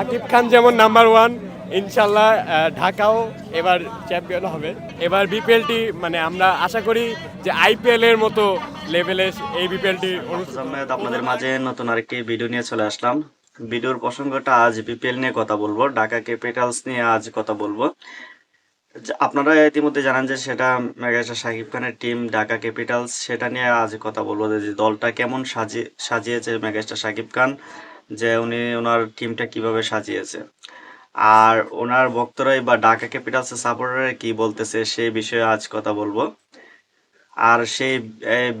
আকিব খান যেমন number one ইনশাল্লাহ ঢাকাও এবার চ্যাম্পিয়ন হবে। এবার বিপিএলটি মানে আমরা আশা করি যে আইপিএল এর মতো লেভেলে এই বিপিএলটি আপনাদের মাঝে নতুন আরেকটি ভিডিও নিয়ে চলে আসলাম। ভিডিওর প্রসঙ্গটা আজ বিপিএল নিয়ে কথা বলব, ঢাকা ক্যাপিটালস নিয়ে আজ কথা বলব। আপনারা ইতিমধ্যে জানেন যে সেটা মেগাস্টার শাকিব খানের টিম ঢাকা ক্যাপিটালস সেটা নিয়ে আজ কথা বলব যে দলটা কেমন সাজিয়ে সাজিয়েছে মেগাস্টার শাকিব খান। যে উনি ওনার টিমটা কীভাবে সাজিয়েছে। আর ওনার ভক্তরাই বা ঢাকা ক্যাপিটালসের সাপোর্টাররা কি বলতেছে সেই বিষয়ে আজ কথা বলব। আর সেই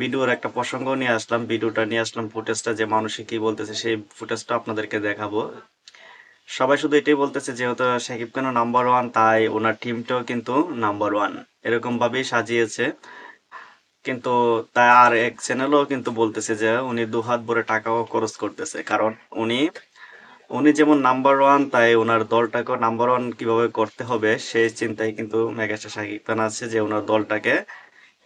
ভিডিওর একটা প্রসঙ্গ নিয়ে আসলাম, ভিডিওটা নিয়ে আসলাম ফুটেজটা যে মানুষে কি বলতেছে সেই ফুটেজটা আপনাদেরকে দেখাবো। সবাই শুধু এটাই বলতেছে যেহেতু শাকিব খানও নাম্বার ওয়ান তাই ওনার টিমটাও কিন্তু নাম্বার ওয়ান এরকম ভাবেই সাজিয়েছে। কিন্তু তাই আর এক চ্যানেলও কিন্তু বলতেছে যে উনি দু হাত ভরে টাকাও খরচ করতেছে। কারণ উনি উনি যেমন নাম্বার ওয়ান তাই ওনার দলটাকেও নাম্বার ওয়ান কীভাবে করতে হবে সেই চিন্তায় কিন্তু মেগাস্টার শাকিব খান আছে যে ওনার দলটাকে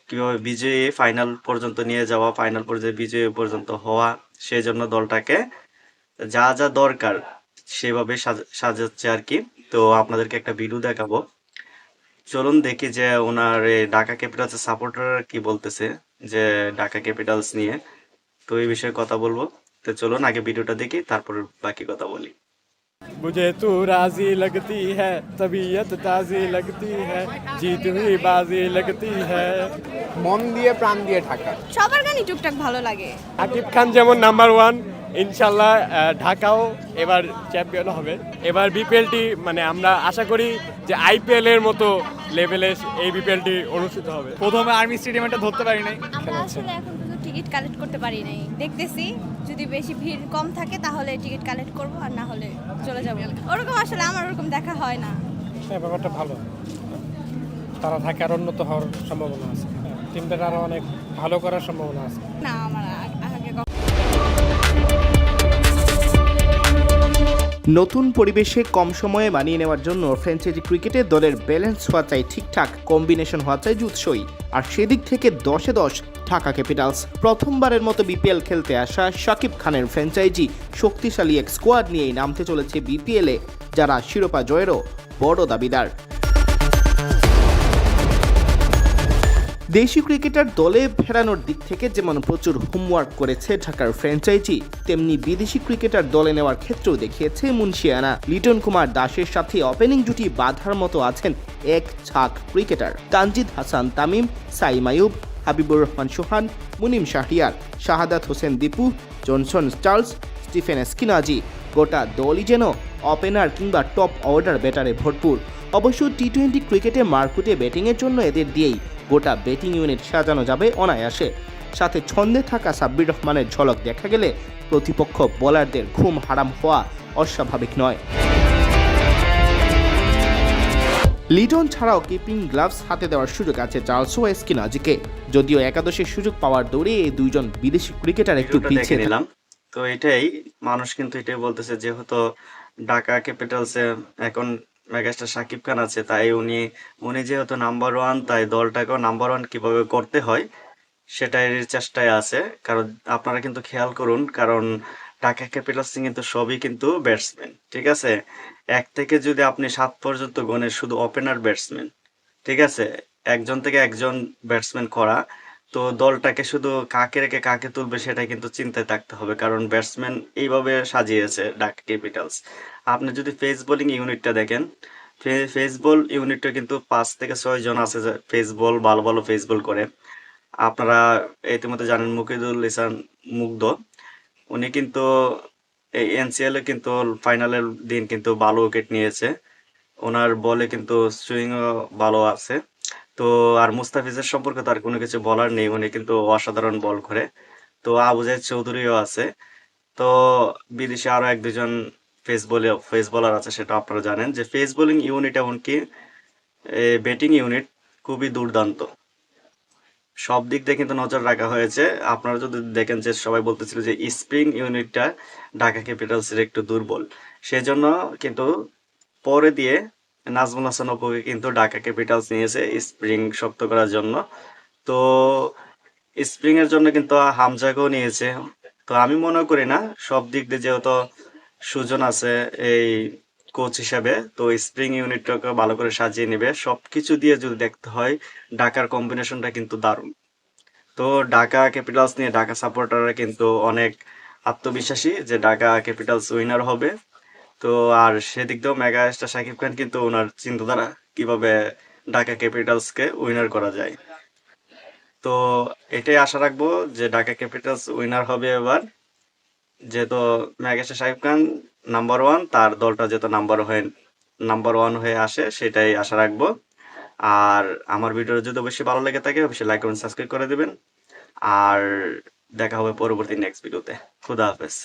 কীভাবে বিজয়ী ফাইনাল পর্যন্ত নিয়ে যাওয়া ফাইনাল পর্যায়ে বিজয়ী পর্যন্ত হওয়া সেই জন্য দলটাকে যা যা দরকার সেভাবে সাজ- সাজাচ্ছে আর কি। তো আপনাদেরকে একটা ভিডিও দেখাবো। চলুন দেখি যে ওনার এই ঢাকা ক্যাপিটালসের সাপোর্টার কি বলতেছে যে ঢাকা ক্যাপিটালস নিয়ে তো এই বিষয়ে কথা বলবো তো চলুন আগে ভিডিওটা দেখি তারপর বাকি কথা বলি मुझे तू राजी लगती है तबीयत ताजी लगती है जीत हुई बाजी लगती है মন দিয়ে প্রাণ দিয়ে ঢাকা সবার গানই টুকটাক ভালো লাগে আকিব খান যেমন নাম্বার ওয়ান ইনশাল্লাহ আহ, ঢাকাও এবার চ্যাম্পিয়ন হবে এবার বিপিএলটি মানে আমরা আশা করি যে আইপিএল এর মতো লেভেলে এই বিপিএলটি অনুষ্ঠিত হবে। প্রথমে আর্মি স্টেডিয়ামটা ধরতে পারি নাই। আমরা আসলে এখন পর্যন্ত টিকিট কালেক্ট করতে পারি নাই। দেখতেছি যদি বেশি ভিড় কম থাকে তাহলে টিকিট কালেক্ট করব আর না হলে চলে যাব। ওরকম আসলে আমার ওরকম দেখা হয় না। হ্যাঁ ব্যাপারটা ভালো। তারা থাকে আর উন্নত হওয়ার সম্ভাবনা আছে। টিমটা আরও অনেক ভালো করার সম্ভাবনা আছে। না আমার আগে কখনো নতুন পরিবেশে কম সময়ে মানিয়ে নেওয়ার জন্য ফ্র্যাঞ্চাইজি ক্রিকেটে দলের ব্যালেন্স হওয়া চাই ঠিকঠাক কম্বিনেশন হওয়া চাই জুৎসই। আর সেদিক থেকে দশে দশ ঢাকা ক্যাপিটালস প্রথমবারের মতো বিপিএল খেলতে আসা শাকিব খানের ফ্র্যাঞ্চাইজি শক্তিশালী এক স্কোয়াড নিয়েই নামতে চলেছে বিপিএলে যারা শিরোপা জয়েরও বড় দাবিদার। দেশি ক্রিকেটার দলে ফেরানোর দিক থেকে যেমন প্রচুর হোমওয়ার্ক করেছে ঢাকার ফ্র্যাঞ্চাইজি তেমনি বিদেশি ক্রিকেটার দলে নেওয়ার ক্ষেত্রেও দেখিয়েছে মুন্সিয়ানা। লিটন কুমার দাসের সাথে ওপেনিং জুটি বাঁধার মতো আছেন এক ছাক cricketer. Tanzid Hasan, Tamim Saim Ayub Habibur Rahman Sohan, Munim Shahriar, Shahadat Hossain Dipu, Johnson Charles Stephen Schinazi. গোটা দলই যেন ওপেনার কিংবা টপ অর্ডার ব্যাটারে ভরপুর। অবশ্য টি টোয়েন্টি ক্রিকেটে মারকুটে ব্যাটিংয়ের জন্য এদের দিয়েই গোটা ব্যাটিং ইউনিট সাজানো যাবে অনায়াসে। সাথে ছন্দে থাকা সাব্বির রহমানের ঝলক দেখা গেলে প্রতিপক্ষ বোলারদের ঘুম হারাম হওয়া অস্বাভাবিক নয়। লিটন ছাড়াও কিপিং গ্লাভস হাতে দেওয়ার সুযোগ আছে চার্লস এসকিনাজিকে যদিও একাদশের সুযোগ পাওয়ার দৌড়ে এই দুইজন বিদেশি ক্রিকেটার একটু পিছিয়ে। নিলাম। তো এটাই মানুষ কিন্তু এটাই বলতেছে যেহেতু ঢাকা ক্যাপিটালসে এখন মেগাস্টার শাকিব খান আছে, তাই উনি উনি যেহেতু নাম্বার ওয়ান তাই দলটাকেও নাম্বার ওয়ান কীভাবে করতে হয় সেটাই চেষ্টায় আছে। কারণ আপনারা কিন্তু খেয়াল করুন, কারণ ঢাকা ক্যাপিটালস কিন্তু সবই কিন্তু ব্যাটসম্যান ঠিক আছে? এক থেকে যদি আপনি সাত পর্যন্ত গণের শুধু ওপেনার ব্যাটসম্যান ঠিক আছে? একজন থেকে একজন ব্যাটসম্যান করা তো দলটাকে শুধু কাকে রেখে কাকে তুলবে সেটা কিন্তু চিন্তায় থাকতে হবে, কারণ ব্যাটসম্যান এইভাবে সাজিয়েছে ঢাকা ক্যাপিটালস আপনি যদি ফেস বোলিং ইউনিটটা দেখেন ফেস বল ইউনিটটা কিন্তু পাঁচ থেকে ছয় জন আছে ফেস বল ভালো ভালো ফেস বল করে। আপনারা ইতিমধ্যে জানেন মুকিদুল ইসান মুগ্ধ। উনি কিন্তু এই এনসিএল এ কিন্তু ফাইনালের দিন কিন্তু ভালো উইকেট নিয়েছে। ওনার বলে কিন্তু সুইংও ভালো আছে। তো আর মুস্তাফিজের সম্পর্কে তার কোনো কিছু বলার নেই, উনি কিন্তু অসাধারণ বল করে। তো আবু জাহিদ চৌধুরীও আছে। তো বিদেশে আরও এক দুজন ফেস বলে ফেস বলার আছে, সেটা আপনারা জানেন যে ফেস বোলিং ইউনিট এমনকি ব্যাটিং ইউনিট খুবই দুর্দান্ত। সব দিক দিয়ে কিন্তু নজর রাখা হয়েছে। আপনারা যদি দেখেন যে সবাই বলতেছিল যে স্প্রিং ইউনিটটা ঢাকা ক্যাপিটালসের একটু দুর্বল। সেজন্য কিন্তু পরে দিয়ে নাজমুল হাসান অপুকে কিন্তু ঢাকা ক্যাপিটালস নিয়েছে স্প্রিং শক্ত করার জন্য। তো স্প্রিং এর জন্য কিন্তু হামজাকেও নিয়েছে। তো আমি মনে করি না, সব দিক দিয়ে যেহেতু সুজন আছে এই কোচ হিসাবে, তো স্প্রিং ইউনিটটাকে ভালো করে সাজিয়ে নেবে। সব কিছু দিয়ে যদি দেখতে হয়, ঢাকার কম্বিনেশনটা কিন্তু দারুণ। তো ঢাকা ক্যাপিটালস নিয়ে ঢাকা সাপোর্টাররা কিন্তু অনেক আত্মবিশ্বাসী যে ঢাকা ক্যাপিটালস উইনার হবে। তো আর সেদিক দিয়েও মেগা স্টার শাকিব খান কিন্তু ওনার চিন্তাধারা কীভাবে ঢাকা ক্যাপিটালসকে উইনার করা যায়। তো এটাই আশা রাখব যে ঢাকা ক্যাপিটালস উইনার হবে এবার। যেহেতু mega star Shakib Khan number one তার দলটা যেহেতু নাম্বার হয়ে নাম্বার ওয়ান হয়ে আসে, সেটাই আশা রাখব। আর আমার ভিডিও যদি অবশ্যই ভালো লেগে থাকে, অবশ্যই লাইক কমেন্ট সাবস্ক্রাইব করে দিবেন। আর দেখা হবে পরবর্তী নেক্সট ভিডিওতে খুদা হাফেজ।